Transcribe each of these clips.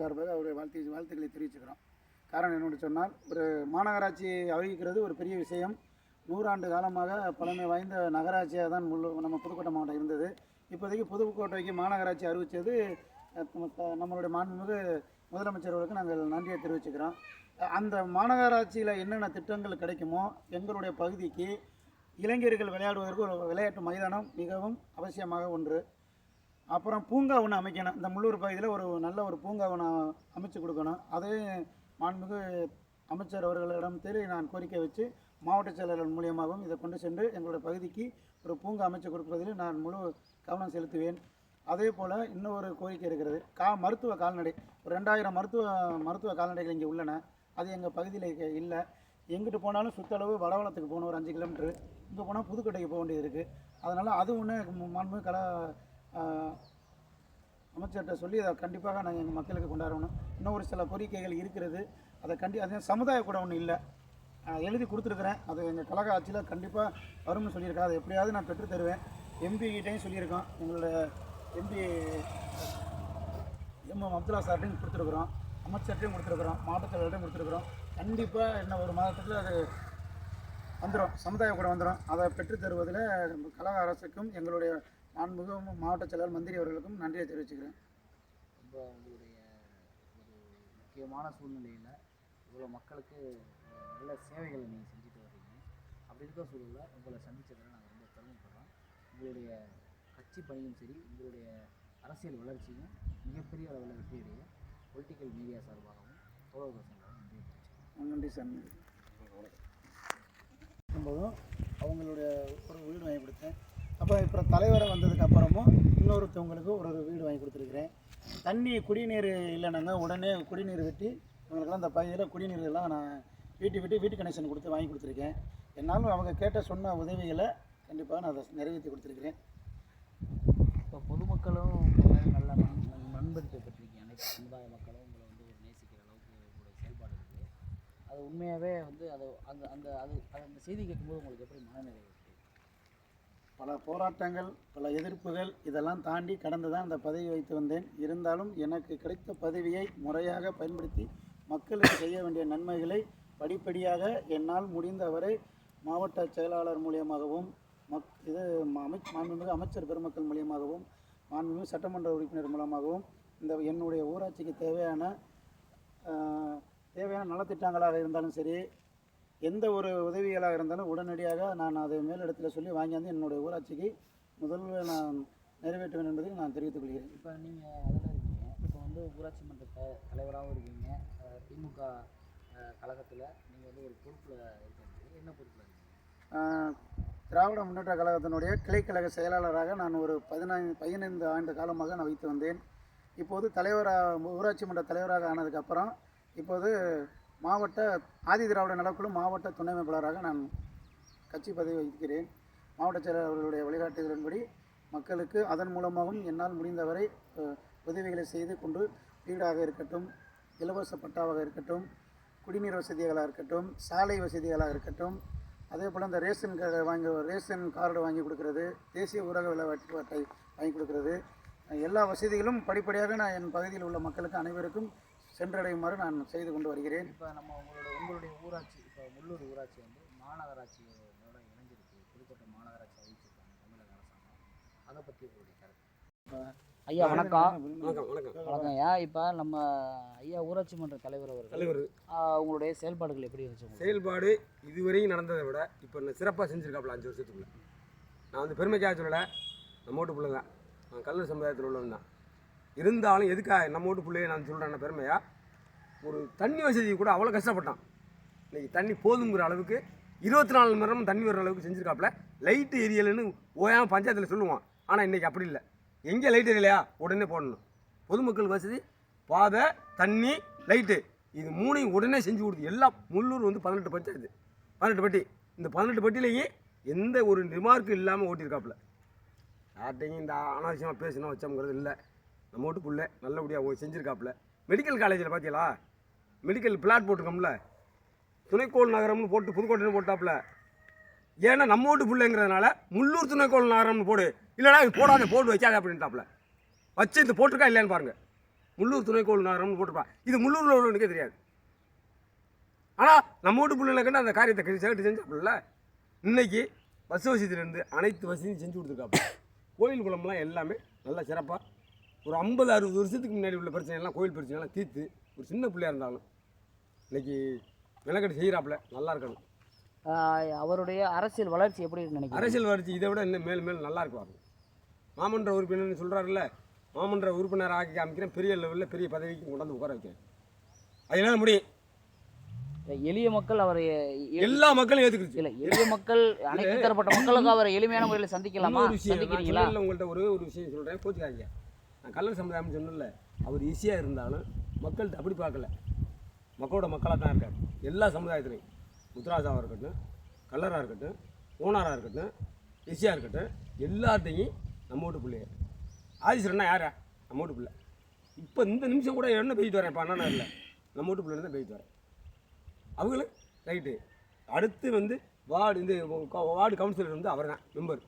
சார்பாக அவருடைய வாழ்த்து வாழ்த்துக்களை தெரிவிச்சுக்கிறோம். காரணம் என்னென்னு சொன்னால் ஒரு மாநகராட்சி அறிவிக்கிறது ஒரு பெரிய விஷயம். நூறாண்டு காலமாக பழமை வாய்ந்த நகராட்சியாக தான் முழு நம்ம புதுக்கோட்டை மாவட்டம் இருந்தது. இப்போதைக்கு புதுக்கோட்டைக்கு மாநகராட்சி அறிவித்தது நம்மளுடைய மாண்புமிகு முதலமைச்சர் அவர்களுக்கு நாங்கள் நன்றியை தெரிவிச்சுக்கிறோம். அந்த மாநகராட்சியில் என்னென்ன திட்டங்கள் கிடைக்குமோ எங்களுடைய பகுதிக்கு இளைஞர்கள் விளையாடுவதற்கு ஒரு விளையாட்டு மைதானம் மிகவும் அவசியமாக ஒன்று. அப்புறம் பூங்கா ஒன்று அமைக்கணும். இந்த முள்ளூர் பகுதியில் ஒரு நல்ல ஒரு பூங்கா ஒன்று அமைச்சு கொடுக்கணும். அதையும் மாண்புமிகு அமைச்சர் அவர்களிடம் தேடி நான் கோரிக்கை வச்சு மாவட்ட செயலாளர் மூலியமாகவும் இதை கொண்டு சென்று எங்களுடைய பகுதிக்கு ஒரு பூங்கா அமைச்சு கொடுப்பதில் நான் முழு கவனம் செலுத்துவேன். அதே போல் இன்னொரு கோரிக்கை இருக்கிறது. கா மருத்துவ கால்நடை. ஒரு ரெண்டாயிரம் மருத்துவ மருத்துவ கால்நடைகள் இங்கே உள்ளன. அது எங்கள் பகுதியில் இல்லை. எங்கிட்டு போனாலும் சுற்றளவு வடவளத்துக்கு போகணும் ஒரு அஞ்சு கிலோமீட்ரு இங்கே போனால் புதுக்கோட்டைக்கு போக வேண்டியது இருக்குது அதனால் அது ஒன்று மாண்பு கலா அமைச்சர்கிட்ட சொல்லி அதை கண்டிப்பாக நாங்கள் எங்கள் மக்களுக்கு கொண்டாடணும். இன்னும் ஒரு சில கோரிக்கைகள் இருக்கிறது. அதை கண்டி அது சமுதாய கூட ஒன்றும் இல்லை. எழுதி கொடுத்துருக்குறேன். அது எங்கள் கழக ஆட்சியில் கண்டிப்பாக வரும்னு சொல்லியிருக்கேன் அதை எப்படியாவது நான் பெற்று தருவேன். எம்பி சொல்லியிருக்கோம். எங்களோட எம்பி எம் எம் அப்துல்லா சார்ட்டையும் கொடுத்துருக்குறோம். அமைச்சர்கிட்டையும் கொடுத்துருக்குறோம். மாவட்ட செயலர்கிட்டையும் கொடுத்துருக்குறோம். கண்டிப்பாக இன்னும் ஒரு மாதத்துக்குள்ள அது வந்துடும் சமுதாய கூட வந்துடும் அதை பெற்றுத்தருவதில் கழக அரசுக்கும் எங்களுடைய மாண்புமிகு மாவட்ட செயலர் மந்திரி அவர்களுக்கும் நன்றியை தெரிவிச்சுக்கிறேன் ரொம்ப உங்களுடைய ஒரு முக்கியமான சூழ்நிலையில் இவ்வளோ மக்களுக்கு நல்ல சேவைகளை நீங்கள் செஞ்சுட்டு வர்றீங்க அப்படி இருக்க சூழலில் உங்களை சந்திச்சதில் நாங்கள் ரொம்ப பெருமைப்படுறோம் உங்களுடைய கட்சி பணியும் சரி உங்களுடைய அரசியல் வளர்ச்சியும் மிகப்பெரிய அளவில் வெற்றியடைய பொலிட்டிக்கல் மீடியா சார்பாகவும் தோழர்கள் நன்றி நன்றி சார் நன்றி அவங்களுடைய ஒரு வீடு வாங்கி கொடுத்தேன் அப்போ இப்போ தலைவரை வந்ததுக்கு அப்புறமும் இன்னொருத்தவங்களுக்கு ஒரு ஒரு வீடு வாங்கி கொடுத்துருக்குறேன். தண்ணி குடிநீர் இல்லைனாங்க உடனே குடிநீர் வெட்டி இவங்களுக்கெல்லாம் அந்த பகுதியில் குடிநீர் எல்லாம் நான் வீட்டு வீட்டு வீட்டு கனெக்ஷன் கொடுத்து வாங்கி கொடுத்துருக்கேன். என்னாலும் அவங்க கேட்ட சொன்ன உதவிகளை கண்டிப்பாக நான் அதை நிறைவேற்றி கொடுத்துருக்குறேன். இப்போ பொதுமக்களும் நல்லா மேல அனைத்து சமுதாய மக்களும் உங்களை வந்து ஒரு நேசிக்கிற அளவுக்கு உங்களுடைய செயல்பாடு இருக்குது அது உண்மையாகவே வந்து அது அந்த அந்த அது அந்த செய்தி கேட்கும்போது உங்களுக்கு எப்படி மனநிலை பல போராட்டங்கள் பல எதிர்ப்புகள் இதெல்லாம் தாண்டி கடந்து தான் அந்த பதவி வைத்து வந்தேன். இருந்தாலும் எனக்கு கிடைத்த பதவியை முறையாக பயன்படுத்தி மக்களுக்கு செய்ய வேண்டிய நன்மைகளை படிப்படியாக என்னால் முடிந்தவரை மாவட்ட செயலாளர் மூலியமாகவும் மக் இது அமைச் மாண்புமிகு அமைச்சர் பெருமக்கள் மூலியமாகவும் மாண்புமிகு சட்டமன்ற உறுப்பினர் மூலமாகவும் இந்த என்னுடைய ஊராட்சிக்கு தேவையான தேவையான நலத்திட்டங்களாக இருந்தாலும் சரி எந்த ஒரு உதவிகளாக இருந்தாலும் உடனடியாக நான் அதை மேலிடத்தில் சொல்லி வாங்கியாந்து என்னுடைய ஊராட்சிக்கு முதல்ல நான் நிறைவேற்றுவேன் என்பதை நான் தெரிவித்துக் கொள்கிறேன். இப்போ நீங்கள் அதில் இருக்கீங்க. இப்போ வந்து ஊராட்சி மன்ற த தலைவராகவும் இருக்கீங்க. திமுக கழகத்தில் நீங்கள் வந்து ஒரு பொறுப்பில் இருக்கிறீங்க என்ன பொறுப்பில் இருக்கீங்க? திராவிட முன்னேற்ற கழகத்தினுடைய கிளைக்கழக செயலாளராக நான் ஒரு பதினைந்து பதினைந்து ஆண்டு காலமாக நான் வைத்து வந்தேன். இப்போது தலைவராக ஊராட்சி மன்ற தலைவராக ஆனதுக்கப்புறம் இப்போது மாவட்ட ஆதி திராவிட நலக்குழு மாவட்ட துணை அமைப்பாளராக நான் கட்சி பதவி வகிக்கிறேன். மாவட்ட செயலர் அவர்களுடைய வழிகாட்டுதலின்படி மக்களுக்கு அதன் மூலமாகவும் என்னால் முடிந்தவரை உதவிகளை செய்து கொண்டு வீடாக இருக்கட்டும் இலவச பட்டாவாக இருக்கட்டும் குடிநீர் வசதிகளாக இருக்கட்டும் சாலை வசதிகளாக இருக்கட்டும் அதே போல் இந்த ரேஷன் கார்டு வாங்கி ரேஷன் கார்டு வாங்கி கொடுக்கறது தேசிய ஊரக விளையாட்டு வாங்கி கொடுக்கறது எல்லா வசதிகளும் படிப்படியாக நான் என் பகுதியில் உள்ள மக்களுக்கு அனைவருக்கும் சென்றடையுமாறு நான் செய்து கொண்டு வருகிறேன். இப்போ நம்ம உங்களோட உங்களுடைய ஊராட்சி இப்போ முள்ளூர் ஊராட்சி வந்து மாநகராட்சியோட இணைஞ்சிருக்கு. புதுக்கோட்டை மாநகராட்சி அறிவிச்சிருக்காங்க தமிழக அரசாங்கம். அதை பற்றி உங்களுடைய கருத்து. ஐயா வணக்கம். வணக்கம் வணக்கம். வணக்கம். ஐயா இப்போ நம்ம ஐயா ஊராட்சி மன்ற தலைவர் அவர்கள் தலைவர். உங்களுடைய செயல்பாடுகள் எப்படி இருந்துச்சு செயல்பாடு இதுவரையும் நடந்ததை விட இப்போ நான் சிறப்பாக செஞ்சுருக்காப்புல அஞ்சு வருஷத்துக்குள்ள. நான் வந்து பெருமைக்காக சொல்லலை நம்ம வீட்டு பிள்ளை தான் நான் கல்லூர் சமுதாயத்தில் உள்ளவன் தான் இருந்தாலும் எதுக்காக நம்ம வீட்டு பிள்ளைய நான் சொல்கிறேன் பெருமையாக ஒரு தண்ணி வசதி கூட அவ்வளோ கஷ்டப்பட்டான். இன்றைக்கி தண்ணி போதுங்கிற அளவுக்கு இருபத்தி நாலு மணி நேரம் தண்ணி வர அளவுக்கு செஞ்சுருக்காப்புல. லைட்டு எரியலைன்னு ஓயாமல் பஞ்சாயத்தில் சொல்லுவான். ஆனால் இன்றைக்கி அப்படி இல்லை. எங்கே லைட் எரியலையா உடனே போடணும். பொதுமக்கள் வசதி பாதை தண்ணி லைட்டு இது மூணையும் உடனே செஞ்சு கொடுத்து எல்லாம் முள்ளூர் வந்து பதினெட்டு பஞ்சாயத்து பதினெட்டு பட்டி. இந்த பதினெட்டு பட்டிலையும் எந்த ஒரு ரிமார்க்கும் இல்லாமல் ஓட்டியிருக்காப்புல. யார்கிட்டையும் இந்த அனாவசியமாக பேசணும் வச்சோங்கிறது இல்லை. நம்ம வீட்டு பிள்ளை நல்லபடியாக செஞ்சுருக்காப்புல. மெடிக்கல் காலேஜில் பார்த்தீங்களா மெடிக்கல் பிளாட் போட்டிருக்கோம்ல. துணைக்கோள் நகரம்னு போட்டு புதுக்கோட்டைன்னு போட்டாப்புல. ஏன்னா நம்ம வீட்டு பிள்ளைங்கிறதுனால முள்ளூர் துணைக்கோள் நகரம்னு போடு. இல்லைனா இது போடாத போட்டு வைக்காத அப்படின்ட்டாப்புல. வச்சு இந்த போட்டிருக்கா இல்லையான்னு பாருங்கள் முள்ளூர் துணைக்கோள் நகரம்னு போட்டிருப்பா. இது முள்ளூரில் உள்ளவனுக்கே தெரியாது. ஆனால் நம்ம வீட்டு பிள்ளைகளுக்குன்னு அந்த காரியத்தை கட்டி சேர்த்து செஞ்சாப்புல. இன்னைக்கு பஸ் வசதியிலேருந்து அனைத்து வசதியும் செஞ்சு கொடுத்துருக்காப்புல. கோயில் குளம்லாம் எல்லாமே நல்லா சிறப்பாக ஒரு ஐம்பது அறுபது வருஷத்துக்கு முன்னாடி உள்ள பிரச்சனையெல்லாம் கோயில் பிரச்சனையெல்லாம் தீர்த்து ஒரு சின்ன பிள்ளையா இருந்தாலும் இன்னைக்கு விலக்கட்டு செய்கிறாப்புல நல்லா இருக்கணும். அவருடைய அரசியல் வளர்ச்சி எப்படி நினைக்கிறீங்க? அரசியல் வளர்ச்சி இதை விட இன்னும் மேலும் மேலும் நல்லா இருக்குவாங்க மாமன்ற உறுப்பினர்னு சொல்கிறாருல்ல மாமன்ற உறுப்பினர் ஆக்கி காமிக்கிறேன் பெரிய லெவலில் பெரிய பதவிக்கு கொண்டாந்து உட்கார வைக்கிறேன். அதனால முடியும். எளிய மக்கள் அவரை எல்லா மக்களும் ஏற்றுக்கிடுச்சு இல்ல எளிய மக்கள் அனைத்து தரப்பட்ட மக்களுக்கு அவரை எளிமையான முறையில் சந்திக்கலாமா? சந்திக்கிறீங்களா? உங்கள்கிட்ட ஒரே ஒரு விஷயம் சொல்கிறேன் கோச்சுக்காதீங்க. நான் கல்லர் சமுதாயம்னு சொன்னல அவர் ஈஸியாக இருந்தாலும் மக்கள்கிட்ட அப்படி பார்க்கல. மக்களோட மக்களாக தான் இருக்கார். எல்லா சமுதாயத்துலையும். முத்துராஜாவாக இருக்கட்டும் கல்லராக இருக்கட்டும் ஓனாராக இருக்கட்டும் ஈஸியாக இருக்கட்டும் எல்லாத்தையும் நம்ம வீட்டு பிள்ளைய. ஆதிசரன்னா யாரா? நம்ம வீட்டு பிள்ளை. இப்போ இந்த நிமிஷம் கூட என்ன பேசிட்டு வரேன்? இப்போ அண்ணா இல்லை. நம்ம வீட்டு பிள்ளை தான் பேசிட்டு வரேன். அவங்களும் ரைட்டு. அடுத்து வந்து வார்டு இந்த வார்டு கவுன்சிலர் வந்து அவர் தான் மெம்பர்.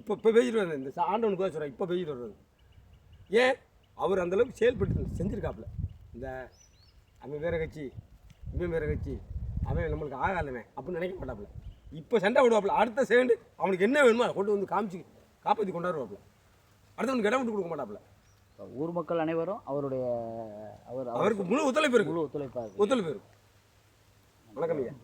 இப்போ இப்போ பேசிட்டு வர்றது இந்த ஆண்டவனுக்கு தான் சொல்கிறேன் இப்போ பேசிட்டு வர்றது. ஏன் அவர் அந்தளவுக்கு செயல்பட்டு செஞ்சுருக்காப்புல? இந்த அவன் வேற கட்சி இவன் வேற கட்சி அவன் நம்மளுக்கு ஆகாதவன் அப்படின்னு நினைக்க மாட்டாப்புல. இப்போ சண்டை விடுவாப்புல அடுத்த செகண்டு அவனுக்கு என்ன வேணுமோ அதை கொண்டு வந்து காமிச்சு காப்பாற்றி கொண்டாடுவாப்புல. அடுத்தவனுக்கு இடம் விட்டு கொடுக்க மாட்டாப்புல. ஊர் மக்கள் அனைவரும் அவருடைய அவர் அவர் அவருக்கு முழு ஒத்துழைப்பு இருக்கு. முழு ஒத்துழைப்பாக ஒத்துழைப்பு இருக்கு. வணக்கம் ஐயா.